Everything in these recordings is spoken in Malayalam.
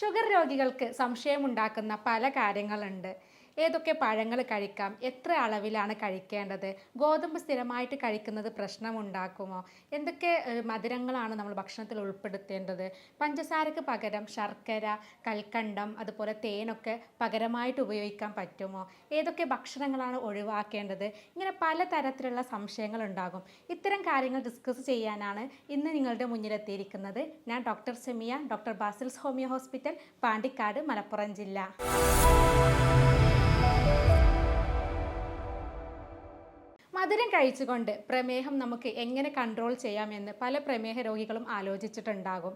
ഷുഗർ രോഗികൾക്ക് സംശയമുണ്ടാക്കുന്ന പല കാര്യങ്ങളുണ്ട്. ഏതൊക്കെ പഴങ്ങൾ കഴിക്കാം? എത്ര അളവിലാണ് കഴിക്കേണ്ടത്? ഗോതമ്പ് സ്ഥിരമായിട്ട് കഴിക്കുന്നത് പ്രശ്നമുണ്ടാക്കുമോ? എന്തൊക്കെ മധുരങ്ങളാണ് നമ്മൾ ഭക്ഷണത്തിൽ ഉൾപ്പെടുത്തേണ്ടത്? പഞ്ചസാരക്ക് പകരം ശർക്കര കൽക്കണ്ടം അതുപോലെ തേനൊക്കെ പകരമായിട്ട് ഉപയോഗിക്കാൻ പറ്റുമോ? ഏതൊക്കെ ഭക്ഷണങ്ങളാണ് ഒഴിവാക്കേണ്ടത്? ഇങ്ങനെ പല തരത്തിലുള്ള സംശയങ്ങൾ ഉണ്ടാകും. ഇത്തരം കാര്യങ്ങൾ ഡിസ്കസ് ചെയ്യാനാണ് ഇന്ന് നിങ്ങളുടെ മുന്നിലെത്തിയിരിക്കുന്നത്. ഞാൻ doctor Semiya doctor Basils homeo hospital Pandikkad Malappuram ജില്ല. Thank you. മധുരം കഴിച്ചുകൊണ്ട് പ്രമേഹം നമുക്ക് എങ്ങനെ കൺട്രോൾ ചെയ്യാമെന്ന് പല പ്രമേഹ രോഗികളും ആലോചിച്ചിട്ടുണ്ടാകും.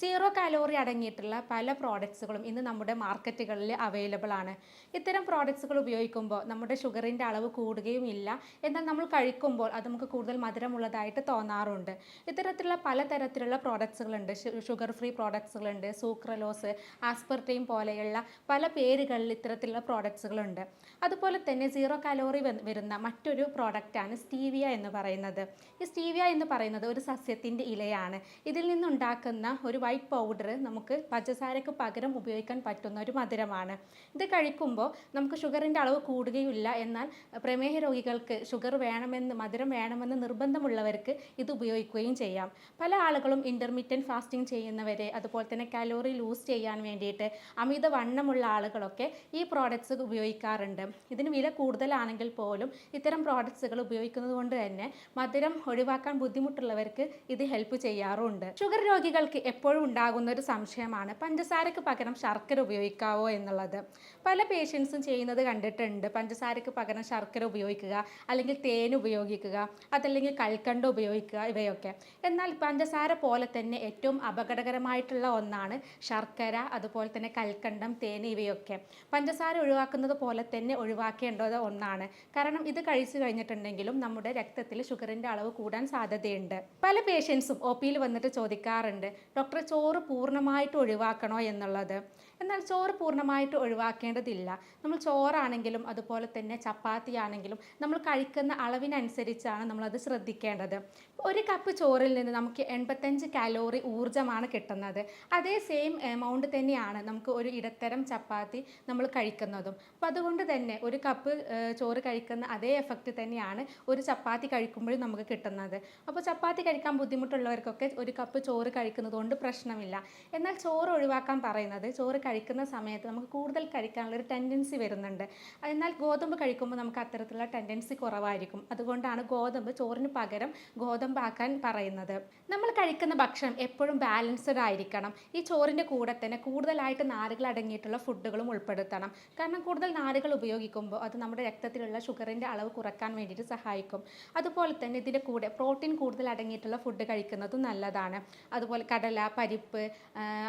സീറോ കാലോറി അടങ്ങിയിട്ടുള്ള പല പ്രോഡക്ട്സുകളും ഇന്ന് നമ്മുടെ മാർക്കറ്റുകളിൽ അവൈലബിൾ ആണ്. ഇത്തരം പ്രോഡക്ട്സുകൾ ഉപയോഗിക്കുമ്പോൾ നമ്മുടെ ഷുഗറിന്റെ അളവ് കൂടുകയും ഇല്ല. എന്നാൽ നമ്മൾ കഴിക്കുമ്പോൾ അത് നമുക്ക് കൂടുതൽ മധുരമുള്ളതായിട്ട് തോന്നാറുണ്ട്. ഇത്തരത്തിലുള്ള പലതരത്തിലുള്ള പ്രോഡക്ട്സുകളുണ്ട് ഷുഗർ ഫ്രീ പ്രോഡക്ട്സുകളുണ്ട് സൂക്രലോസ് ആസ്പെർട്ടയും പോലെയുള്ള പല പേരുകളിൽ ഇത്തരത്തിലുള്ള പ്രോഡക്ട്സുകളുണ്ട് അതുപോലെ തന്നെ സീറോ കാലോറി വരുന്ന മറ്റൊരു പ്രോഡക്റ്റാണ് സ്റ്റീവിയ എന്ന് പറയുന്നത്. ഈ സ്റ്റീവിയ എന്ന് പറയുന്നത് ഒരു സസ്യത്തിന്റെ ഇലയാണ്. ഇതിൽ നിന്നുണ്ടാക്കുന്ന ഒരു വൈറ്റ് പൗഡർ നമുക്ക് പഞ്ചസാരയ്ക്ക് പകരം ഉപയോഗിക്കാൻ പറ്റുന്ന ഒരു മധുരമാണ്. ഇത് കഴിക്കുമ്പോൾ നമുക്ക് ഷുഗറിന്റെ അളവ് കൂടുകയില്ല. എന്നാൽ പ്രമേഹ രോഗികൾക്ക് ഷുഗർ വേണമെന്ന് മധുരം വേണമെന്ന് നിർബന്ധമുള്ളവർക്ക് ഇത് ഉപയോഗിക്കുകയും ചെയ്യാം. പല ആളുകളും ഇന്റർമീഡിയന്റ് ഫാസ്റ്റിംഗ് ചെയ്യുന്നവരെ അതുപോലെ തന്നെ കലോറി ലൂസ് ചെയ്യാൻ വേണ്ടിയിട്ട് അമിത വണ്ണമുള്ള ആളുകളൊക്കെ ഈ പ്രോഡക്ട്സ് ഉപയോഗിക്കാറുണ്ട്. ഇതിന് വില കൂടുതലാണെങ്കിൽ പോലും ഇത്തരം പ്രോഡക്ട്സുകൾ ഉപയോഗിക്കുന്നത് കൊണ്ട് തന്നെ മധുരം ഒഴിവാക്കാൻ ബുദ്ധിമുട്ടുള്ളവർക്ക് ഇത് ഹെൽപ്പ് ചെയ്യാറുണ്ട്. ഷുഗർ രോഗികൾക്ക് എപ്പോഴും ഉണ്ടാകുന്ന ഒരു സംശയമാണ് പഞ്ചസാരക്ക് പകരം ശർക്കര ഉപയോഗിക്കാവോ എന്നുള്ളത്. പല പേഷ്യൻസും ചെയ്യുന്നത് കണ്ടിട്ടുണ്ട്. പഞ്ചസാരക്ക് പകരം ശർക്കര ഉപയോഗിക്കുക അല്ലെങ്കിൽ തേൻ ഉപയോഗിക്കുക അതല്ലെങ്കിൽ കൽക്കണ്ട ഉപയോഗിക്കുക ഇവയൊക്കെ. എന്നാൽ പഞ്ചസാര പോലെ തന്നെ ഏറ്റവും അപകടകരമായിട്ടുള്ള ഒന്നാണ് ശർക്കര അതുപോലെ തന്നെ കൽക്കണ്ടം തേൻ ഇവയൊക്കെ. പഞ്ചസാര ഒഴിവാക്കുന്നത് പോലെ തന്നെ ഒഴിവാക്കേണ്ടത് ഒന്നാണ്. കാരണം ഇത് കഴിച്ചു കഴിഞ്ഞിട്ടുണ്ടെങ്കിലും നമ്മുടെ രക്തത്തിൽ ഷുഗറിന്റെ അളവ് കൂടാൻ സാധ്യതയുണ്ട്. പല പേഷ്യൻസും ഒ പിയിൽ വന്നിട്ട് ചോദിക്കാറുണ്ട് ഡോക്ടർ ചോറ് പൂർണമായിട്ട് ഒഴിവാക്കണോ? എന്നുള്ളത്. എന്നാൽ ചോറ് പൂർണമായിട്ട് ഒഴിവാക്കേണ്ടതില്ല. നമ്മൾ ചോറാണെങ്കിലും അതുപോലെ തന്നെ ചപ്പാത്തി ആണെങ്കിലും നമ്മൾ കഴിക്കുന്ന അളവിനനുസരിച്ചാണ് നമ്മളത് ശ്രദ്ധിക്കേണ്ടത്. ഒരു കപ്പ് ചോറിൽ നിന്ന് നമുക്ക് എൺപത്തഞ്ച് കാലോറി ഊർജമാണ് കിട്ടുന്നത്. അതേ സെയിം എമൗണ്ട് തന്നെയാണ് നമുക്ക് ഒരു ഇടത്തരം ചപ്പാത്തി നമ്മൾ കഴിക്കുന്നതും. അപ്പോൾ അതുകൊണ്ട് തന്നെ ഒരു കപ്പ് ചോറ് കഴിക്കുന്ന അതേ എഫക്റ്റ് തന്നെയാണ് ഒരു ചപ്പാത്തി കഴിക്കുമ്പോഴും നമുക്ക് കിട്ടുന്നത്. അപ്പോൾ ചപ്പാത്തി കഴിക്കാൻ ബുദ്ധിമുട്ടുള്ളവർക്കൊക്കെ ഒരു കപ്പ് ചോറ് കഴിക്കുന്നത് കൊണ്ട് പ്രശ്നമില്ല. എന്നാൽ ചോറ് ഒഴിവാക്കാൻ പറയുന്നത് ചോറ് കഴിക്കുന്ന സമയത്ത് നമുക്ക് കൂടുതൽ കഴിക്കാനുള്ള ഒരു ടെൻഡൻസി വരുന്നുണ്ട്. എന്നാൽ ഗോതമ്പ് കഴിക്കുമ്പോൾ നമുക്ക് അത്തരത്തിലുള്ള ടെൻഡൻസി കുറവായിരിക്കും. അതുകൊണ്ടാണ് ഗോതമ്പ് ചോറിന് പകരം ഗോതമ്പാക്കാൻ പറയുന്നത്. നമ്മൾ കഴിക്കുന്ന ഭക്ഷണം എപ്പോഴും ബാലൻസ്ഡ് ആയിരിക്കണം. ഈ ചോറിന്റെ കൂടെ തന്നെ കൂടുതലായിട്ട് നാരുകൾ അടങ്ങിയിട്ടുള്ള ഫുഡുകളും ഉൾപ്പെടുത്തണം. കാരണം കൂടുതൽ നാരുകൾ ഉപയോഗിക്കുമ്പോൾ അത് നമ്മുടെ രക്തത്തിലുള്ള ഷുഗറിന്റെ അളവ് കുറയ്ക്കാൻ വേണ്ടിയിട്ട് സഹായിക്കും. അതുപോലെ തന്നെ ഇതിന്റെ കൂടെ പ്രോട്ടീൻ കൂടുതൽ അടങ്ങിയിട്ടുള്ള ഫുഡ് കഴിക്കുന്നതും നല്ലതാണ്. അതുപോലെ കടല പരിപ്പ്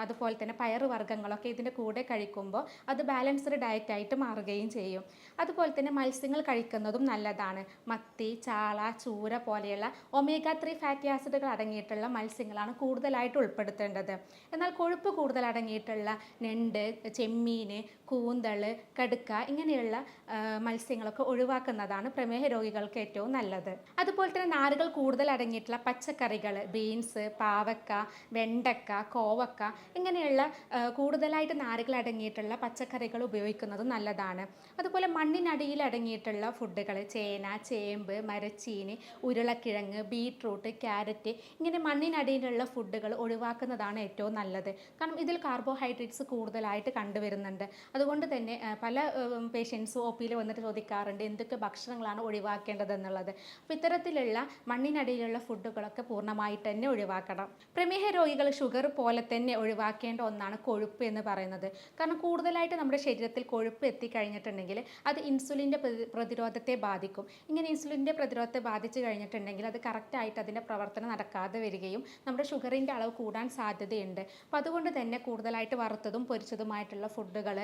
അതുപോലെ തന്നെ പയറുവർഗങ്ങളൊക്കെ ഇതിന്റെ കൂടെ കഴിക്കുമ്പോൾ അത് ബാലൻസ്ഡ് ഡയറ്റായിട്ട് മാറുകയും ചെയ്യും. അതുപോലെ തന്നെ മത്സ്യങ്ങൾ കഴിക്കുന്നതും നല്ലതാണ്. മത്തി ചാള ചൂര പോലെയുള്ള ഒമേഗ ത്രീ ഫാറ്റി ആസിഡുകൾ അടങ്ങിയിട്ടുള്ള മത്സ്യങ്ങളാണ് കൂടുതലായിട്ട് ഉൾപ്പെടുത്തേണ്ടത്. എന്നാൽ കൊഴുപ്പ് കൂടുതൽ അടങ്ങിയിട്ടുള്ള ഞണ്ട് ചെമ്മീൻ കൂന്തൾ കടുക്ക ഇങ്ങനെയുള്ള മത്സ്യങ്ങളൊക്കെ ഒഴിവാക്കുന്നതാണ് പ്രമേഹ രോഗികൾക്ക് ഏറ്റവും നല്ലത്. അതുപോലെ തന്നെ നാരുകൾ കൂടുതൽ അടങ്ങിയിട്ടുള്ള പച്ചക്കറികൾ ബീൻസ് പാവക്ക വെണ്ടക്ക കോവക്ക ഇങ്ങനെയുള്ള കൂടുതലായിട്ട് നാരുകൾ അടങ്ങിയിട്ടുള്ള പച്ചക്കറികൾ ഉപയോഗിക്കുന്നത് നല്ലതാണ്. അതുപോലെ മണ്ണിനടിയിൽ അടങ്ങിയിട്ടുള്ള ഫുഡുകൾ ചേന ചേമ്പ് മരച്ചീനി ഉരുളക്കിഴങ്ങ് ബീട്രൂട്ട് ക്യാരറ്റ് ഇങ്ങനെ മണ്ണിനടിയിലുള്ള ഫുഡുകൾ ഒഴിവാക്കുന്നതാണ് ഏറ്റവും നല്ലത്. കാരണം ഇതിൽ കാർബോഹൈഡ്രേറ്റ്സ് കൂടുതലായിട്ട് കണ്ടുവരുന്നുണ്ട്. അതുകൊണ്ട് തന്നെ പല പേഷ്യൻസും ഒ പിയിൽ വന്നിട്ട് ചോദിക്കാറുണ്ട് എന്തൊക്കെ ഭക്ഷണങ്ങളാണ് ഒഴിവാക്കേണ്ടതെന്നുള്ളത്. അപ്പോൾ ഇത്തരത്തിലുള്ള മണ്ണിനടിയിലുള്ള ഫുഡുകളൊക്കെ പൂർണമായിട്ട് തന്നെ ഒഴിവാക്കണം. പ്രമേഹ രോഗികൾ ഷുഗർ പോലെ തന്നെ ഒഴിവാക്കേണ്ട ഒന്നാണ് കൊഴുപ്പ് എന്ന് പറയുന്നത്. കാരണം കൂടുതലായിട്ട് നമ്മുടെ ശരീരത്തിൽ കൊഴുപ്പ് എത്തിക്കഴിഞ്ഞിട്ടുണ്ടെങ്കിൽ അത് ഇൻസുലിന്റെ പ്രതിരോധത്തെ ബാധിക്കും. ഇങ്ങനെ ഇൻസുലിന്റെ പ്രതിരോധത്തെ ബാധിച്ചു കഴിഞ്ഞിട്ടുണ്ടെങ്കിൽ അത് കറക്റ്റായിട്ട് അതിന്റെ പ്രവർത്തനം നടക്കാതെ വരികയും നമ്മുടെ ഷുഗറിന്റെ അളവ് കൂടാൻ സാധ്യതയുണ്ട്. അപ്പോൾ അതുകൊണ്ട് തന്നെ കൂടുതലായിട്ട് വറുത്തതും പൊരിച്ചതുമായിട്ടുള്ള ഫുഡുകൾ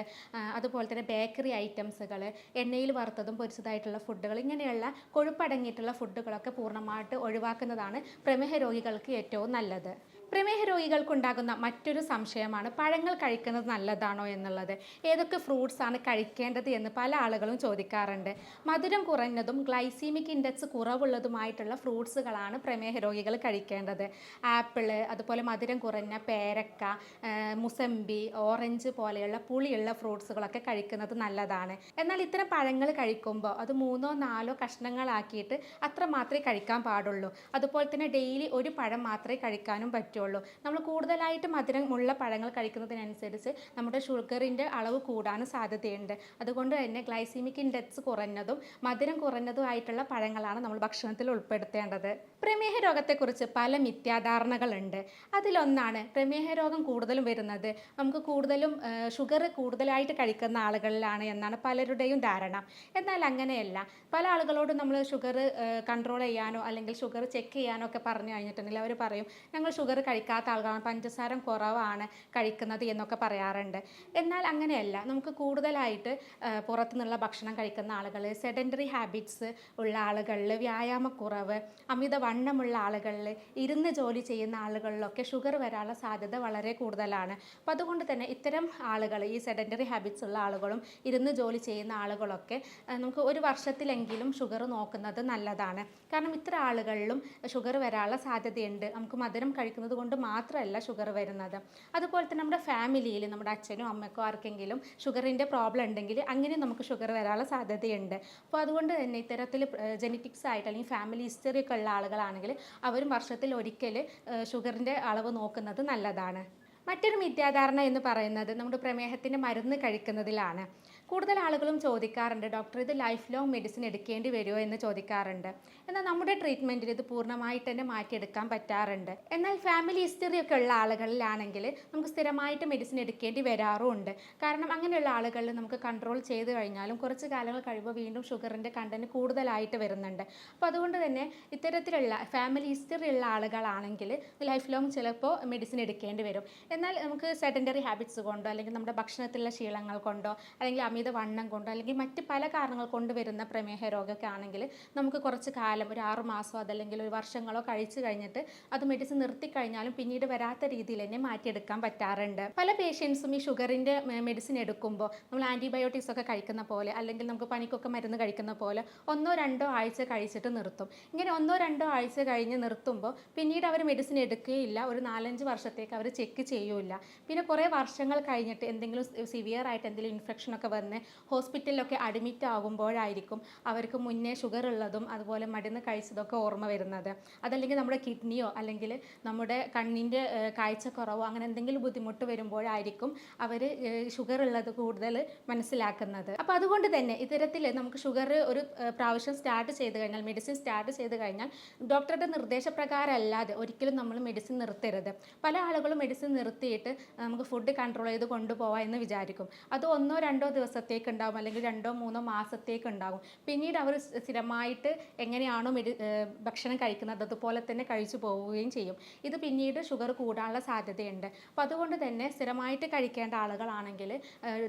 അതുപോലെ തന്നെ ബേക്കറി ഐറ്റംസുകൾ എണ്ണയിൽ വറുത്തതും പൊരിച്ചതായിട്ടുള്ള ഫുഡുകൾ ഇങ്ങനെയുള്ള കൊഴുപ്പടങ്ങിയിട്ടുള്ള ഫുഡുകളൊക്കെ പൂർണമായിട്ട് ഒഴിവാക്കുന്നതാണ് പ്രമേഹ രോഗികൾക്ക് ഏറ്റവും നല്ലത്. പ്രമേഹ രോഗികൾക്കുണ്ടാകുന്ന മറ്റൊരു സംശയമാണ് പഴങ്ങൾ കഴിക്കുന്നത് നല്ലതാണോ എന്നുള്ളത്. ഏതൊക്കെ ഫ്രൂട്ട്സ് ആണ് കഴിക്കേണ്ടത് എന്ന് പല ആളുകളും ചോദിക്കാറുണ്ട്. മധുരം കുറഞ്ഞതും ഗ്ലൈസീമിക് ഇൻഡെക്സ് കുറവുള്ളതുമായിട്ടുള്ള ഫ്രൂട്ട്സുകളാണ് പ്രമേഹ രോഗികൾ കഴിക്കേണ്ടത്. ആപ്പിൾ അതുപോലെ മധുരം കുറഞ്ഞ പേരക്ക മുസമ്പി ഓറഞ്ച് പോലെയുള്ള പുളിയുള്ള ഫ്രൂട്ട്സുകളൊക്കെ കഴിക്കുന്നത് നല്ലതാണ്. എന്നാൽ ഇത്തരം പഴങ്ങൾ കഴിക്കുമ്പോൾ അത് മൂന്നോ നാലോ കഷ്ണങ്ങളാക്കിയിട്ട് അത്ര മാത്രമേ കഴിക്കാൻ പാടുള്ളൂ. അതുപോലെ തന്നെ ഡെയിലി ഒരു പഴം മാത്രമേ കഴിക്കാനും പറ്റുള്ളൂ. നമ്മൾ കൂടുതലായിട്ട് മധുരമുള്ള പഴങ്ങൾ കഴിക്കുന്നതിനനുസരിച്ച് നമ്മുടെ ഷുഗറിന്റെ അളവ് കൂടാനും സാധ്യതയുണ്ട്. അതുകൊണ്ട് തന്നെ ഗ്ലൈസീമിക് ഇൻഡെക്സ് കുറഞ്ഞതും മധുരം കുറഞ്ഞതുമായിട്ടുള്ള പഴങ്ങളാണ് നമ്മൾ ഭക്ഷണത്തിൽ ഉൾപ്പെടുത്തേണ്ടത്. പ്രമേഹ രോഗത്തെക്കുറിച്ച് പല മിഥ്യാധാരണകളുണ്ട്. അതിലൊന്നാണ് പ്രമേഹ രോഗം കൂടുതലും വരുന്നത്. നമുക്ക് കൂടുതലും ഷുഗർ കൂടുതലായിട്ട് കഴിക്കുന്ന ആളുകളിലാണ് എന്നാണ് പലരുടെയും ധാരണ. എന്നാൽ അങ്ങനെയല്ല. പല ആളുകളോടും നമ്മൾ ഷുഗർ കൺട്രോൾ ചെയ്യാനോ അല്ലെങ്കിൽ ഷുഗർ ചെക്ക് ചെയ്യാനോ ഒക്കെ പറഞ്ഞു കഴിഞ്ഞിട്ടുണ്ടെങ്കിൽ അവർ പറയും ഞങ്ങൾ ഷുഗർ കഴിക്കാത്ത ആളുകളാണ്. പഞ്ചസാര കുറവാണ് കഴിക്കുന്നത് എന്നൊക്കെ പറയാറുണ്ട്. എന്നാൽ അങ്ങനെയല്ല. നമുക്ക് കൂടുതലായിട്ട് പുറത്തു പുറത്തുനിന്നുള്ള ഭക്ഷണം കഴിക്കുന്ന ആളുകൾ സെഡന്ററി ഹാബിറ്റ്സ് ഉള്ള ആളുകളിൽ വ്യായാമക്കുറവ് അമിത വണ്ണമുള്ള ആളുകളിൽ ഇരുന്ന് ജോലി ചെയ്യുന്ന ആളുകളിലൊക്കെ ഷുഗർ വരാനുള്ള സാധ്യത വളരെ കൂടുതലാണ്. അപ്പം അതുകൊണ്ട് തന്നെ ഇത്തരം ആളുകൾ ഈ സെഡന്ററി ഹാബിറ്റ്സ് ഉള്ള ആളുകളും ഇരുന്ന് ജോലി ചെയ്യുന്ന ആളുകളൊക്കെ നമുക്ക് ഒരു വർഷത്തിലെങ്കിലും ഷുഗർ നോക്കുന്നത് നല്ലതാണ്. കാരണം ഇത്ര ആളുകളിലും ഷുഗർ വരാനുള്ള സാധ്യതയുണ്ട്. നമുക്ക് മധുരം കഴിക്കുന്നത് കൊണ്ട് മാത്രമല്ല ഷുഗർ വരുന്നത്. അതുപോലെ തന്നെ നമ്മുടെ ഫാമിലിയിൽ നമ്മുടെ അച്ഛനും അമ്മയ്ക്കോ ആർക്കെങ്കിലും ഷുഗറിന്റെ പ്രോബ്ലം ഉണ്ടെങ്കിൽ അങ്ങനെ നമുക്ക് ഷുഗർ വരാനുള്ള സാധ്യതയുണ്ട്. അപ്പോൾ അതുകൊണ്ട് തന്നെ ഇത്തരത്തിൽ ജെനറ്റിക്സ് ആയിട്ട് അല്ലെങ്കിൽ ഫാമിലി ഹിസ്റ്ററി ഒക്കെ ഉള്ള ആളുകളാണെങ്കിൽ അവരും വർഷത്തിൽ ഒരിക്കൽ ഷുഗറിന്റെ അളവ് നോക്കുന്നത് നല്ലതാണ്. മറ്റൊരു മിഥ്യാധാരണ എന്ന് പറയുന്നത് നമ്മുടെ പ്രമേഹത്തിന്റെ മരുന്ന് കഴിക്കുന്നതിലാണ്. കൂടുതൽ ആളുകളും ചോദിക്കാറുണ്ട് ഡോക്ടർ ഇത് ലൈഫ് ലോങ് മെഡിസിൻ എടുക്കേണ്ടി വരുമോ? എന്ന് ചോദിക്കാറുണ്ട്. എന്നാൽ നമ്മുടെ ട്രീറ്റ്മെന്റിൽ ഇത് പൂർണമായിട്ട് തന്നെ മാറ്റിയെടുക്കാൻ പറ്റാറുണ്ട്. എന്നാൽ ഫാമിലി ഹിസ്റ്ററി ഒക്കെ ഉള്ള ആളുകളിലാണെങ്കിൽ നമുക്ക് സ്ഥിരമായിട്ട് മെഡിസിൻ എടുക്കേണ്ടി വരാറുമുണ്ട്. കാരണം അങ്ങനെയുള്ള ആളുകളിൽ നമുക്ക് കൺട്രോൾ ചെയ്ത് കഴിഞ്ഞാലും കുറച്ച് കാലങ്ങൾ കഴിയുമ്പോൾ വീണ്ടും ഷുഗറിന്റെ കണ്ടന്റ് കൂടുതലായിട്ട് വരുന്നുണ്ട്. അപ്പോൾ അതുകൊണ്ട് തന്നെ ഇത്തരത്തിലുള്ള ഫാമിലി ഹിസ്റ്ററി ഉള്ള ആളുകളാണെങ്കിൽ ലൈഫ് ലോങ് ചിലപ്പോൾ മെഡിസിൻ എടുക്കേണ്ടി വരും. എന്നാൽ നമുക്ക് സെഡന്ററി ഹാബിറ്റ്സ് കൊണ്ടോ അല്ലെങ്കിൽ നമ്മുടെ ഭക്ഷണത്തിലുള്ള ശീലങ്ങൾ കൊണ്ടോ അല്ലെങ്കിൽ അമിത വണ്ണം കൊണ്ടോ അല്ലെങ്കിൽ മറ്റ് പല കാരണങ്ങൾ കൊണ്ട് വരുന്ന പ്രമേഹ രോഗമൊക്കെ ആണെങ്കിൽ നമുക്ക് കുറച്ച് കാലം ഒരു ആറ് മാസമോ അതല്ലെങ്കിൽ ഒരു വർഷങ്ങളോ കഴിച്ചു കഴിഞ്ഞിട്ട് അത് മെഡിസിൻ നിർത്തിക്കഴിഞ്ഞാലും പിന്നീട് വരാത്ത രീതിയിൽ തന്നെ മാറ്റിയെടുക്കാൻ പറ്റാറുണ്ട്. പല പേഷ്യൻസും ഈ ഷുഗറിന്റെ മെഡിസിൻ എടുക്കുമ്പോൾ നമ്മൾ ആന്റിബയോട്ടിക്സ് ഒക്കെ കഴിക്കുന്ന പോലെ അല്ലെങ്കിൽ നമുക്ക് പനിക്കൊക്കെ മരുന്ന് കഴിക്കുന്ന പോലെ ഒന്നോ രണ്ടോ ആഴ്ച കഴിച്ചിട്ട് നിർത്തും. ഇങ്ങനെ ഒന്നോ രണ്ടോ ആഴ്ച കഴിഞ്ഞ് നിർത്തുമ്പോൾ പിന്നീട് അവർ മെഡിസിൻ എടുക്കുകയില്ല. ഒരു നാലഞ്ച് വർഷത്തേക്ക് അവർ ചെക്ക് ചെയ്യൂല പിന്നെ കുറേ വർഷങ്ങൾ കഴിഞ്ഞിട്ട് എന്തെങ്കിലും സിവിയർ ആയിട്ട് എന്തെങ്കിലും ഇൻഫെക്ഷൻ ഒക്കെ വന്ന് ഹോസ്പിറ്റലിലൊക്കെ അഡ്മിറ്റ് ആകുമ്പോഴായിരിക്കും അവർക്ക് മുന്നേ ഷുഗർ ഉള്ളതും അതുപോലെ മരുന്ന് കഴിച്ചതൊക്കെ ഓർമ്മ വരുന്നത്. അതല്ലെങ്കിൽ നമ്മുടെ കിഡ്നിയോ അല്ലെങ്കിൽ നമ്മുടെ കണ്ണിന്റെ കാഴ്ചക്കുറവോ അങ്ങനെ എന്തെങ്കിലും ബുദ്ധിമുട്ട് വരുമ്പോഴായിരിക്കും അവർ ഷുഗർ ഉള്ളത് കൂടുതൽ മനസ്സിലാക്കുന്നത്. അപ്പോൾ അതുകൊണ്ട് തന്നെ ഇത്തരത്തിൽ നമുക്ക് ഷുഗർ ഒരു പ്രാവശ്യം സ്റ്റാർട്ട് ചെയ്ത് കഴിഞ്ഞാൽ മെഡിസിൻ സ്റ്റാർട്ട് ചെയ്ത് കഴിഞ്ഞാൽ ഡോക്ടറുടെ നിർദ്ദേശപ്രകാരം അല്ലാതെ ഒരിക്കലും നമ്മൾ മെഡിസിൻ നിർത്തരുത്. പല ആളുകളും മെഡിസിൻ നിർത്തിയിട്ട് നമുക്ക് ഫുഡ് കൺട്രോൾ ചെയ്ത് കൊണ്ടുപോകാം എന്ന് വിചാരിക്കും. അത് ഒന്നോ രണ്ടോ ദിവസത്തേക്ക് ഉണ്ടാകും അല്ലെങ്കിൽ രണ്ടോ മൂന്നോ മാസത്തേക്ക് ഉണ്ടാകും പിന്നീട് അവർ സ്ഥിരമായിട്ട് എങ്ങനെയാണോ മെഡി ഭക്ഷണം കഴിക്കുന്നത് അതുപോലെ തന്നെ കഴിച്ചു പോവുകയും ചെയ്യും. ഇത് പിന്നീട് ഷുഗർ കൂടാനുള്ള സാധ്യതയുണ്ട്. അപ്പോൾ അതുകൊണ്ട് തന്നെ സ്ഥിരമായിട്ട് കഴിക്കേണ്ട ആളുകളാണെങ്കിൽ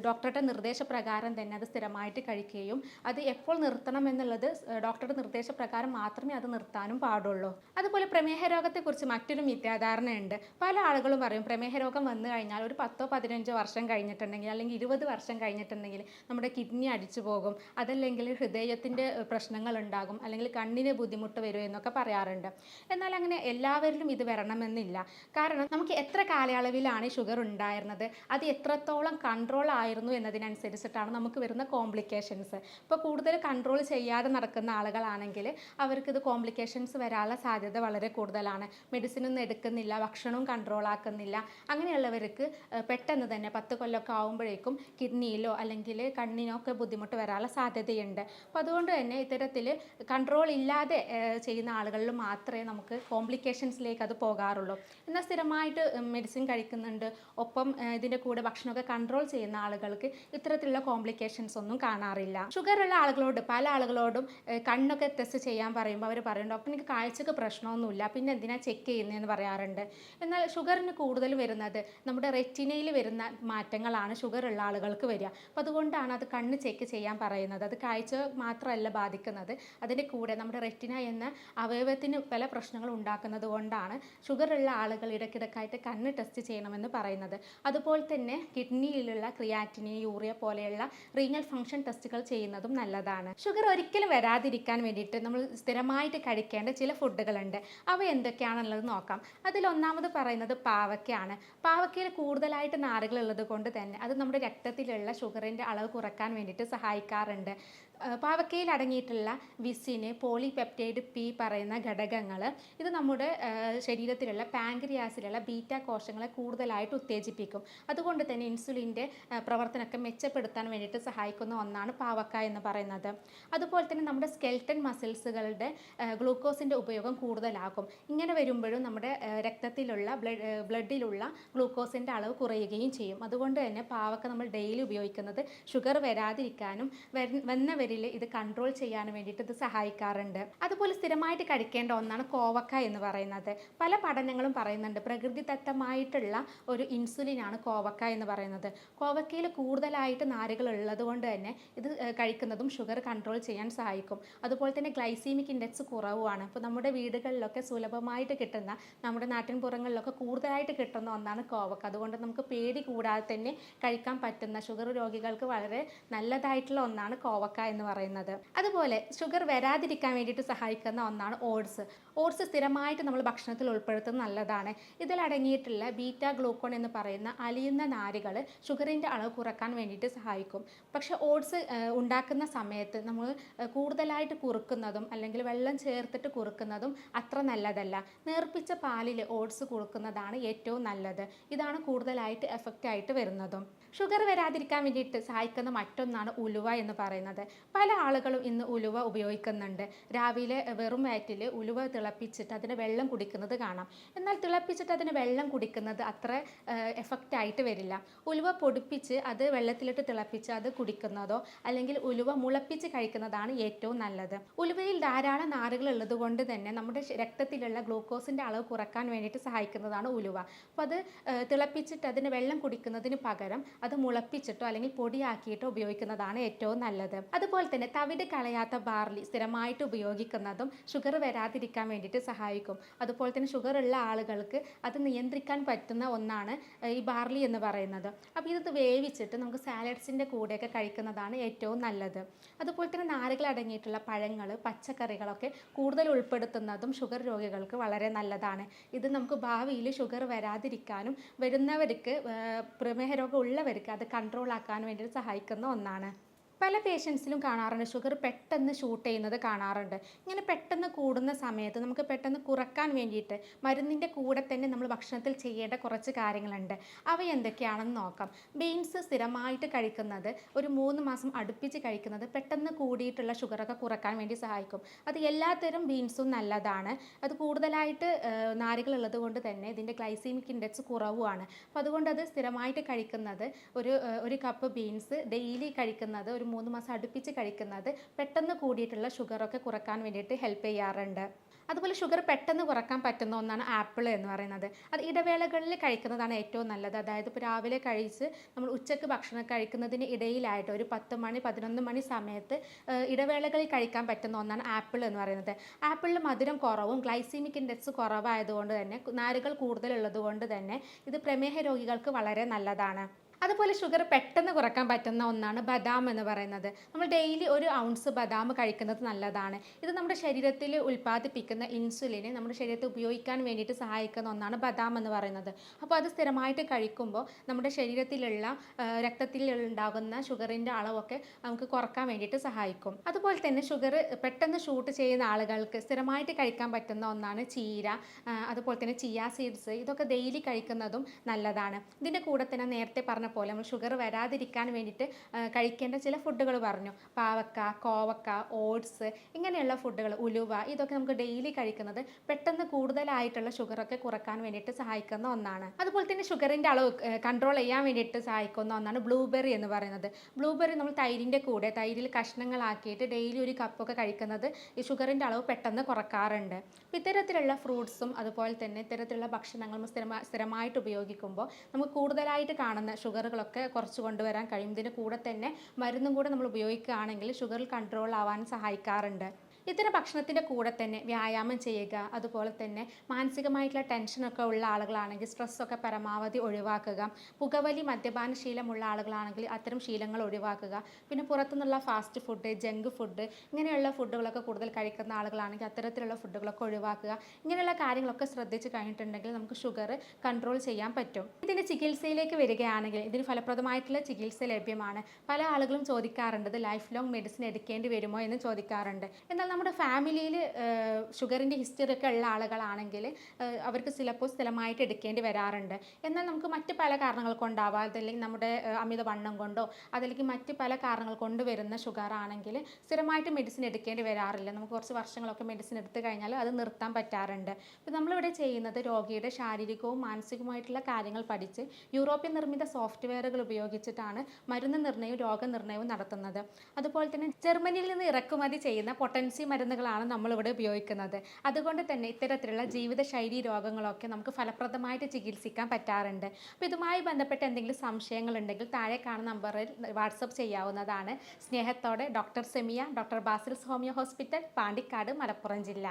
ഡോക്ടറുടെ നിർദ്ദേശപ്രകാരം തന്നെ അത് സ്ഥിരമായിട്ട് കഴിക്കുകയും അത് എപ്പോൾ നിർത്തണം എന്നുള്ളത് ഡോക്ടറുടെ നിർദ്ദേശപ്രകാരം മാത്രമേ അത് നിർത്താനും പാടുള്ളൂ. അതുപോലെ പ്രമേഹ രോഗത്തെക്കുറിച്ച് മറ്റൊരു മിഥ്യാധാരണയുണ്ട്. പല ആളുകളും പറയും പ്രമേഹ രോഗം വന്നു കഴിഞ്ഞാൽ ഒരു പത്തോ പതിനഞ്ചോ വർഷം കഴിഞ്ഞിട്ടുണ്ടെങ്കിൽ അല്ലെങ്കിൽ ഇരുപത് വർഷം കഴിഞ്ഞിട്ടുണ്ടെങ്കിൽ നമ്മുടെ കിഡ്നി അടിച്ചു പോകും. അതല്ലെങ്കിൽ ഹൃദയത്തിന്റെ പ്രശ്നങ്ങൾ ഉണ്ടാകും അല്ലെങ്കിൽ കണ്ണിന് ബുദ്ധിമുട്ട് വരും എന്നൊക്കെ പറയാറുണ്ട്. എന്നാൽ അങ്ങനെ എല്ലാവരിലും ഇത് വരണമെന്നില്ല. കാരണം നമുക്ക് എത്ര കാലയളവിലാണ് ഷുഗർ ഉണ്ടായിരുന്നത്? അത് എത്രത്തോളം കൺട്രോൾ ആയിരുന്നു എന്നതിനനുസരിച്ചിട്ടാണ് നമുക്ക് വരുന്ന കോംപ്ലിക്കേഷൻസ്. ഇപ്പോൾ കൂടുതൽ കൺട്രോൾ ചെയ്യാതെ നടക്കുന്ന ആളുകളാണെങ്കിൽ അവർക്ക് ഇത് കോംപ്ലിക്കേഷൻസ് വരാനുള്ള സാധ്യത വളരെ കൂടുതലാണ്. മെഡിസിൻ ഒന്നും എടുക്കുന്നില്ല ഭക്ഷണവും കൺട്രോൾ ആക്കുന്നില്ല. അങ്ങനെയുള്ളവർക്ക് പെട്ടെന്ന് തന്നെ പത്ത് കൊല്ലമൊക്കെ ആകുമ്പോഴേക്കും കിഡ്നിയിലോ അല്ലെങ്കിൽ കണ്ണിനോ ഒക്കെ ബുദ്ധിമുട്ട് വരാനുള്ള സാധ്യതയുണ്ട്. അപ്പോൾ അതുകൊണ്ട് തന്നെ ഇത്തരത്തിൽ കൺട്രോൾ ഇല്ലാതെ ചെയ്യുന്ന ആളുകളിൽ മാത്രമേ നമുക്ക് കോംപ്ലിക്കേഷൻസിലേക്ക് അത് പോകാറുള്ളൂ. എന്നാൽ സ്ഥിരമായിട്ട് മെഡിസിൻ കഴിക്കുന്നുണ്ട്. ഒപ്പം ഇതിന്റെ കൂടെ ഭക്ഷണമൊക്കെ കൺട്രോൾ ചെയ്യുന്ന ആളുകൾക്ക് ഇത്തരത്തിലുള്ള കോംപ്ലിക്കേഷൻസ് ഒന്നും കാണാറില്ല. ഷുഗർ ഉള്ള ആളുകളോട് പല ആളുകളോടും കണ്ണൊക്കെ ടെസ്റ്റ് ചെയ്യാൻ പറയുമ്പോൾ അവർ പറയും ഡോക്ടർ എനിക്ക് കാഴ്ചക്ക് പ്രശ്നമൊന്നുമില്ല. പിന്നെ എന്തിനാ ചെക്ക് ചെയ്യുന്നതെന്ന് പറയാറുണ്ട്. എന്നാൽ ഷുഗറിന് കൂടുതൽ വരുന്നത്. നമ്മുടെ റെറ്റിനയിൽ വരുന്ന മാറ്റങ്ങളാണ് ഷുഗർ ഉള്ള ആളുകൾക്ക് വരിക. അപ്പോൾ അതുകൊണ്ടാണ് അത് കണ്ണ് ചെക്ക് ചെയ്യാൻ പറയുന്നത്. അത് കാഴ്ച മാത്രമല്ല ബാധിക്കുന്നത്. അതിന്റെ കൂടെ നമ്മുടെ റെറ്റിന എന്ന അവയവത്തിന് പല പ്രശ്നങ്ങൾ ഉണ്ടാക്കുന്നത് കൊണ്ടാണ് ഷുഗർ ഉള്ള ആളുകൾ ഇടയ്ക്കിടക്കായിട്ട് കണ്ണ് ടെസ്റ്റ് ചെയ്യണമെന്ന് പറയുന്നത്. അതുപോലെ തന്നെ കിഡ്നിയിലുള്ള ക്രിയാറ്റിനി യൂറിയ പോലെയുള്ള റീനൽ ഫംഗ്ഷൻ ടെസ്റ്റുകൾ ചെയ്യുന്നതും നല്ലതാണ്. ഷുഗർ ഒരിക്കലും വരാതിരിക്കാൻ വേണ്ടിയിട്ട് നമ്മൾ സ്ഥിരമായിട്ട് കഴിക്കേണ്ട ചില ഫുഡുകളുണ്ട് അവ എന്തൊക്കെയാണെന്നുള്ളത് നോക്കാം. അതിൽ ഒന്നാമത് പറയുന്നത് പാവയ്ക്കയാണ് പാവയ്ക്കയിൽ കൂടുതലായിട്ട് നാരുകൾ ഉള്ളത് കൊണ്ട് തന്നെ അത് നമ്മുടെ രക്തത്തിലുള്ള ഷുഗറിന്റെ അളവ് കുറയ്ക്കാൻ വേണ്ടിയിട്ട് സഹായിക്കാറുണ്ട്. ആ, പാവയ്ക്കയിൽ അടങ്ങിയിട്ടുള്ള വിസിന് പോളിപെപ്റ്റൈഡ് പി പറയുന്ന ഘടകങ്ങൾ ഇത് നമ്മുടെ ശരീരത്തിലുള്ള പാങ്ക്രിയാസിലുള്ള ബീറ്റ കോശങ്ങളെ കൂടുതലായിട്ട് ഉത്തേജിപ്പിക്കും. അതുകൊണ്ട് തന്നെ ഇൻസുലിന്റെ പ്രവർത്തനമൊക്കെ മെച്ചപ്പെടുത്താൻ വേണ്ടിയിട്ട് സഹായിക്കുന്ന ഒന്നാണ് പാവക്ക എന്ന് പറയുന്നത്. അതുപോലെ തന്നെ നമ്മുടെ സ്കെൽട്ടൺ മസിൽസുകളുടെ ഗ്ലൂക്കോസിന്റെ ഉപയോഗം കൂടുതലാകും. ഇങ്ങനെ വരുമ്പോഴും നമ്മുടെ രക്തത്തിലുള്ള ബ്ലഡ് ബ്ലഡിലുള്ള ഗ്ലൂക്കോസിന്റെ അളവ് കുറയുകയും ചെയ്യും. അതുകൊണ്ട് തന്നെ പാവക്ക നമ്മൾ ഡെയിലി ഉപയോഗിക്കുന്നത് ഷുഗർ വരാതിരിക്കാനും വര- വന്നവരിൽ ഇത് കൺട്രോൾ ചെയ്യാൻ വേണ്ടിയിട്ട് ഇത് സഹായിക്കാറുണ്ട്. അതുപോലെ സ്ഥിരമായിട്ട് കഴിക്കേണ്ട ഒന്നാണ് കോവക്ക എന്ന് പറയുന്നത്. പല പഠനങ്ങളും പറയുന്നുണ്ട്. പ്രകൃതിദത്തമായിട്ടുള്ള ഒരു ഇൻസുലിൻ ആണ് കോവക്ക എന്ന് പറയുന്നത്. കോവക്കയിൽ കൂടുതലായിട്ട് നാരുകൾ ഉള്ളത് കൊണ്ട് തന്നെ ഇത് കഴിക്കുന്നതും ഷുഗർ കൺട്രോൾ ചെയ്യാൻ സഹായിക്കും. അതുപോലെ തന്നെ ഗ്ലൈസീമിക് ഇൻഡെക്സ് കുറവുമാണ്. അപ്പോൾ നമ്മുടെ വീടുകളിലൊക്കെ സുലഭമായിട്ട് കിട്ടുന്ന നമ്മുടെ നാട്ടിൻപുറങ്ങളിലൊക്കെ കൂടുതലായിട്ട് കിട്ടുന്ന ഒന്നാണ് കോവക്ക. അതുകൊണ്ട് നമുക്ക് പേടി കൂടാതെ തന്നെ കഴിക്കാൻ പറ്റുന്ന ഷുഗർ രോഗികൾക്ക് വളരെ നല്ലതായിട്ടുള്ള ഒന്നാണ് കോവക്ക എന്ന് പറയുന്നത്. അതുപോലെ ഷുഗർ വരാതിരിക്കാൻ വേണ്ടിയിട്ട് സഹായിക്കുന്ന ഒന്നാണ് ഓട്സ് ഓട്സ് സ്ഥിരമായിട്ട് നമ്മൾ ഭക്ഷണത്തിൽ ഉൾപ്പെടുത്തുന്നത് നല്ലതാണ്. ഇതിലടങ്ങിയിട്ടുള്ള ബീറ്റ ഗ്ലൂക്കോൺ എന്ന് പറയുന്ന അലിയുന്ന നാരുകൾ ഷുഗറിന്റെ അളവ് കുറയ്ക്കാൻ വേണ്ടിയിട്ട് സഹായിക്കും. പക്ഷേ ഓട്സ് ഉണ്ടാക്കുന്ന സമയത്ത് നമ്മൾ കൂടുതലായിട്ട് കുറുക്കുന്നതും അല്ലെങ്കിൽ വെള്ളം ചേർത്തിട്ട് കുറുക്കുന്നതും അത്ര നല്ലതല്ല. നേർപ്പിച്ച പാലിൽ ഓട്സ് കുറുക്കുന്നതാണ് ഏറ്റവും നല്ലത്. ഇതാണ് കൂടുതലായിട്ട് എഫക്റ്റ് ആയിട്ട് വരുന്നതും. ഷുഗർ വരാതിരിക്കാൻ വേണ്ടിയിട്ട് സഹായിക്കുന്ന മറ്റൊന്നാണ് ഉലുവ എന്ന് പറയുന്നത്. പല ആളുകളും ഇന്ന് ഉലുവ ഉപയോഗിക്കുന്നുണ്ട്. രാവിലെ വെറും വയറ്റിൽ ഉലുവ തിളപ്പിച്ചിട്ട് അതിന് വെള്ളം കുടിക്കുന്നത് കാണാം. എന്നാൽ തിളപ്പിച്ചിട്ട് അതിന് വെള്ളം കുടിക്കുന്നത് അത്ര എഫക്റ്റ് ആയിട്ട് വരില്ല. ഉലുവ പൊടിപ്പിച്ച് അത് വെള്ളത്തിലിട്ട് തിളപ്പിച്ച് അത് കുടിക്കുന്നതോ അല്ലെങ്കിൽ ഉലുവ മുളപ്പിച്ച് കഴിക്കുന്നതാണ് ഏറ്റവും നല്ലത്. ഉലുവയിൽ ധാരാളം നാരുകൾ ഉള്ളത് കൊണ്ട് തന്നെ നമ്മുടെ രക്തത്തിലുള്ള ഗ്ലൂക്കോസിന്റെ അളവ് കുറയ്ക്കാൻ വേണ്ടിയിട്ട് സഹായിക്കുന്നതാണ് ഉലുവ. അപ്പോൾ അത് തിളപ്പിച്ചിട്ട് അതിന് വെള്ളം കുടിക്കുന്നതിന് പകരം അത് മുളപ്പിച്ചിട്ടോ അല്ലെങ്കിൽ പൊടിയാക്കിയിട്ടോ ഉപയോഗിക്കുന്നതാണ് ഏറ്റവും നല്ലത്. അതുപോലെ തന്നെ തവിട് കളയാത്ത ബാർലി സ്ഥിരമായിട്ട് ഉപയോഗിക്കുന്നതും ഷുഗർ വരാതിരിക്കാൻ വേണ്ടിയിട്ട് സഹായിക്കും. അതുപോലെ തന്നെ ഷുഗർ ഉള്ള ആളുകൾക്ക് അത് നിയന്ത്രിക്കാൻ പറ്റുന്ന ഒന്നാണ് ഈ ബാർലി എന്ന് പറയുന്നത്. അപ്പോൾ ഇത് വേവിച്ചിട്ട് നമുക്ക് സാലഡ്സിന്റെ കൂടെയൊക്കെ കഴിക്കുന്നതാണ് ഏറ്റവും നല്ലത്. അതുപോലെ തന്നെ നാരുകൾ അടങ്ങിയിട്ടുള്ള പഴങ്ങൾ പച്ചക്കറികളൊക്കെ കൂടുതൽ ഉൾപ്പെടുത്തുന്നതും ഷുഗർ രോഗികൾക്ക് വളരെ നല്ലതാണ്. ഇത് നമുക്ക് ഭാവിയിൽ ഷുഗർ വരാതിരിക്കാനും വരുന്നവർക്ക് പ്രമേഹ രോഗം ഉള്ളവർക്ക് അത് കൺട്രോൾ ആക്കാൻ വേണ്ടി സഹായിക്കുന്ന ഒന്നാണ്. പല പേഷ്യൻസിലും കാണാറുണ്ട്. ഷുഗർ പെട്ടെന്ന് ഷൂട്ട് ചെയ്യുന്നത് കാണാറുണ്ട്. ഇങ്ങനെ പെട്ടെന്ന് കൂടുന്ന സമയത്ത് നമുക്ക് പെട്ടെന്ന് കുറയ്ക്കാൻ വേണ്ടിയിട്ട് മരുന്നിന്റെ കൂടെ തന്നെ നമ്മൾ ഭക്ഷണത്തിൽ ചെയ്യേണ്ട കുറച്ച് കാര്യങ്ങളുണ്ട്. അവ എന്തൊക്കെയാണെന്ന് നോക്കാം. ബീൻസ് സ്ഥിരമായിട്ട് കഴിക്കുന്നത് ഒരു മൂന്ന് മാസം അടുപ്പിച്ച് കഴിക്കുന്നത് പെട്ടെന്ന് കൂടിയിട്ടുള്ള ഷുഗറൊക്കെ കുറയ്ക്കാൻ വേണ്ടി സഹായിക്കും. അത് എല്ലാത്തരം ബീൻസും നല്ലതാണ്. അത് കൂടുതലായിട്ട് നാരുകൾ ഉള്ളത് കൊണ്ട് തന്നെ ഇതിന്റെ ഗ്ലൈസീമിക് ഇൻഡെക്സ് കുറവുമാണ്. അപ്പോൾ അതുകൊണ്ട് അത് സ്ഥിരമായിട്ട് കഴിക്കുന്നത് ഒരു ഒരു കപ്പ് ബീൻസ് ഡെയിലി കഴിക്കുന്നത് ഒരു മൂന്ന് മാസം അടുപ്പിച്ച് കഴിക്കുന്നത് പെട്ടെന്ന് കൂടിയിട്ടുള്ള ഷുഗറൊക്കെ കുറയ്ക്കാൻ വേണ്ടിയിട്ട് ഹെൽപ്പ് ചെയ്യാറുണ്ട്. അതുപോലെ ഷുഗർ പെട്ടെന്ന് കുറയ്ക്കാൻ പറ്റുന്ന ഒന്നാണ് ആപ്പിൾ എന്ന് പറയുന്നത്. അത് ഇടവേളകളിൽ കഴിക്കുന്നതാണ് ഏറ്റവും നല്ലത്. അതായത് ഇപ്പോൾ രാവിലെ കഴിച്ച് നമ്മൾ ഉച്ചയ്ക്ക് ഭക്ഷണം കഴിക്കുന്നതിന് ഇടയിലായിട്ട് ഒരു പത്ത് മണി പതിനൊന്ന് മണി സമയത്ത് ഇടവേളകളിൽ കഴിക്കാൻ പറ്റുന്ന ഒന്നാണ് ആപ്പിൾ എന്ന് പറയുന്നത്. ആപ്പിളിൽ മധുരം കുറവും ഗ്ലൈസീമിക് ഇൻഡെക്സ് കുറവായതുകൊണ്ട് തന്നെ നാരുകൾ കൂടുതലുള്ളത് കൊണ്ട് തന്നെ ഇത് പ്രമേഹ രോഗികൾക്ക് വളരെ നല്ലതാണ്. അതുപോലെ ഷുഗർ പെട്ടെന്ന് കുറയ്ക്കാൻ പറ്റുന്ന ഒന്നാണ് ബദാം എന്ന് പറയുന്നത്. നമ്മൾ ഡെയിലി ഒരു ഔൺസ് ബദാം കഴിക്കുന്നത് നല്ലതാണ്. ഇത് നമ്മുടെ ശരീരത്തിൽ ഉൽപ്പാദിപ്പിക്കുന്ന ഇൻസുലിനെ നമ്മുടെ ശരീരത്തിൽ ഉപയോഗിക്കാൻ വേണ്ടിയിട്ട് സഹായിക്കുന്ന ഒന്നാണ് ബദാം എന്ന് പറയുന്നത്. അപ്പോൾ അത് സ്ഥിരമായിട്ട് കഴിക്കുമ്പോൾ നമ്മുടെ ശരീരത്തിലുള്ള രക്തത്തിൽ ഉണ്ടാകുന്ന ഷുഗറിന്റെ അളവൊക്കെ നമുക്ക് കുറയ്ക്കാൻ വേണ്ടിയിട്ട് സഹായിക്കും. അതുപോലെ തന്നെ ഷുഗർ പെട്ടെന്ന് ഷൂട്ട് ചെയ്യുന്ന ആളുകൾക്ക് സ്ഥിരമായിട്ട് കഴിക്കാൻ പറ്റുന്ന ഒന്നാണ് ചീര അതുപോലെ തന്നെ ചിയ സീഡ്സ് ഇതൊക്കെ ഡെയിലി കഴിക്കുന്നതും നല്ലതാണ്. ഇതിന്റെ കൂടെ തന്നെ നേരത്തെ പറഞ്ഞ പറഞ്ഞ പോലെ നമ്മൾ ഷുഗർ വരാതിരിക്കാൻ വേണ്ടിയിട്ട് കഴിക്കേണ്ട ചില ഫുഡുകൾ പറഞ്ഞു. പാവക്ക കോവക്ക ഓട്സ് ഇങ്ങനെയുള്ള ഫുഡുകൾ ഉലുവ ഇതൊക്കെ നമുക്ക് ഡെയിലി കഴിക്കുന്നത് പെട്ടെന്ന് കൂടുതലായിട്ടുള്ള ഷുഗറൊക്കെ കുറയ്ക്കാൻ വേണ്ടിയിട്ട് സഹായിക്കുന്ന ഒന്നാണ്. അതുപോലെ തന്നെ ഷുഗറിന്റെ അളവ് കൺട്രോൾ ചെയ്യാൻ വേണ്ടിയിട്ട് സഹായിക്കുന്ന ഒന്നാണ് ബ്ലൂബെറി എന്ന് പറയുന്നത്. ബ്ലൂബെറി നമ്മൾ തൈരിന്റെ കൂടെ തൈരിൽ കഷ്ണങ്ങളാക്കിയിട്ട് ഡെയിലി ഒരു കപ്പൊക്കെ കഴിക്കുന്നത് ഈ ഷുഗറിന്റെ അളവ് പെട്ടെന്ന് കുറക്കാറുണ്ട്. ഇത്തരത്തിലുള്ള ഫ്രൂട്ട്സും അതുപോലെ തന്നെ ഇത്തരത്തിലുള്ള ഭക്ഷണങ്ങളും സ്ഥിരമായിട്ട് ഉപയോഗിക്കുമ്പോൾ നമുക്ക് കൂടുതലായിട്ട് കാണുന്ന ഷുഗറുകളൊക്കെ കുറച്ച് കൊണ്ടുവരാൻ കഴിയും ഇതിന് കൂടെ തന്നെ മരുന്നും കൂടെ നമ്മൾ ഉപയോഗിക്കുകയാണെങ്കിൽ ഷുഗറിൽ കൺട്രോൾ ആവാൻ സഹായിക്കാറുണ്ട്. ഇത്തരം ഭക്ഷണത്തിന്റെ കൂടെ തന്നെ വ്യായാമം ചെയ്യുക അതുപോലെ തന്നെ മാനസികമായിട്ടുള്ള ടെൻഷനൊക്കെ ഉള്ള ആളുകളാണെങ്കിൽ സ്ട്രെസ്സൊക്കെ പരമാവധി ഒഴിവാക്കുക പുകവലി മദ്യപാന ശീലമുള്ള ആളുകളാണെങ്കിൽ അത്തരം ശീലങ്ങൾ ഒഴിവാക്കുക പിന്നെ പുറത്തുനിന്നുള്ള ഫാസ്റ്റ് ഫുഡ് ജങ്ക് ഫുഡ് ഇങ്ങനെയുള്ള ഫുഡുകളൊക്കെ കൂടുതൽ കഴിക്കുന്ന ആളുകളാണെങ്കിൽ അത്തരത്തിലുള്ള ഫുഡുകളൊക്കെ ഒഴിവാക്കുക ഇങ്ങനെയുള്ള കാര്യങ്ങളൊക്കെ ശ്രദ്ധിച്ച് കഴിഞ്ഞിട്ടുണ്ടെങ്കിൽ നമുക്ക് ഷുഗർ കൺട്രോൾ ചെയ്യാൻ പറ്റും. ഇതിന്റെ ചികിത്സയിലേക്ക് വരികയാണെങ്കിൽ ഇതിന് ഫലപ്രദമായിട്ടുള്ള ചികിത്സ ലഭ്യമാണ്. പല ആളുകളും ചോദിക്കാറുണ്ട് ലൈഫ് ലോങ് മെഡിസിൻ എടുക്കേണ്ടി വരുമോ? എന്ന് ചോദിക്കാറുണ്ട്. എന്നാൽ നമ്മുടെ ഫാമിലിയിൽ ഷുഗറിന്റെ ഹിസ്റ്ററി ഒക്കെ ഉള്ള ആളുകളാണെങ്കിൽ അവർക്ക് ചിലപ്പോൾ സ്ഥിരമായിട്ട് എടുക്കേണ്ടി വരാറുണ്ട്. എന്നാൽ നമുക്ക് മറ്റ് പല കാരണങ്ങൾ കൊണ്ടാവാം. അതല്ലെങ്കിൽ നമ്മുടെ അമിത വണ്ണം കൊണ്ടോ അതല്ലെങ്കിൽ മറ്റ് പല കാരണങ്ങൾ കൊണ്ട് വരുന്ന ഷുഗർ ആണെങ്കിൽ സ്ഥിരമായിട്ട് മെഡിസിൻ എടുക്കേണ്ടി വരാറില്ല. നമുക്ക് കുറച്ച് വർഷങ്ങളൊക്കെ മെഡിസിൻ എടുത്തു കഴിഞ്ഞാൽ അത് നിർത്താൻ പറ്റാറുണ്ട്. അപ്പോൾ നമ്മളിവിടെ ചെയ്യുന്നത് രോഗിയുടെ ശാരീരികവും മാനസികവുമായിട്ടുള്ള കാര്യങ്ങൾ പഠിച്ച് യൂറോപ്യൻ നിർമ്മിത സോഫ്റ്റ്വെയറുകൾ ഉപയോഗിച്ചിട്ടാണ് മരുന്ന് നിർണയവും രോഗനിർണയവും നടത്തുന്നത്. അതുപോലെ തന്നെ ജർമ്മനിയിൽ നിന്ന് ഇറക്കുമതി ചെയ്യുന്ന പൊട്ടൻസി മരുന്നുകളാണ് നമ്മളിവിടെ ഉപയോഗിക്കുന്നത്. അതുകൊണ്ട് തന്നെ ഇത്തരത്തിലുള്ള ജീവിതശൈലി രോഗങ്ങളൊക്കെ നമുക്ക് ഫലപ്രദമായിട്ട് ചികിത്സിക്കാൻ പറ്റാറുണ്ട്. അപ്പോൾ ഇതുമായി ബന്ധപ്പെട്ട് എന്തെങ്കിലും സംശയങ്ങളുണ്ടെങ്കിൽ താഴെ കാണുന്ന നമ്പറിൽ വാട്സപ്പ് ചെയ്യാവുന്നതാണ്. സ്നേഹത്തോടെ doctor Semiya doctor Basils homeo hospital Pandikkad Malappuram ജില്ല.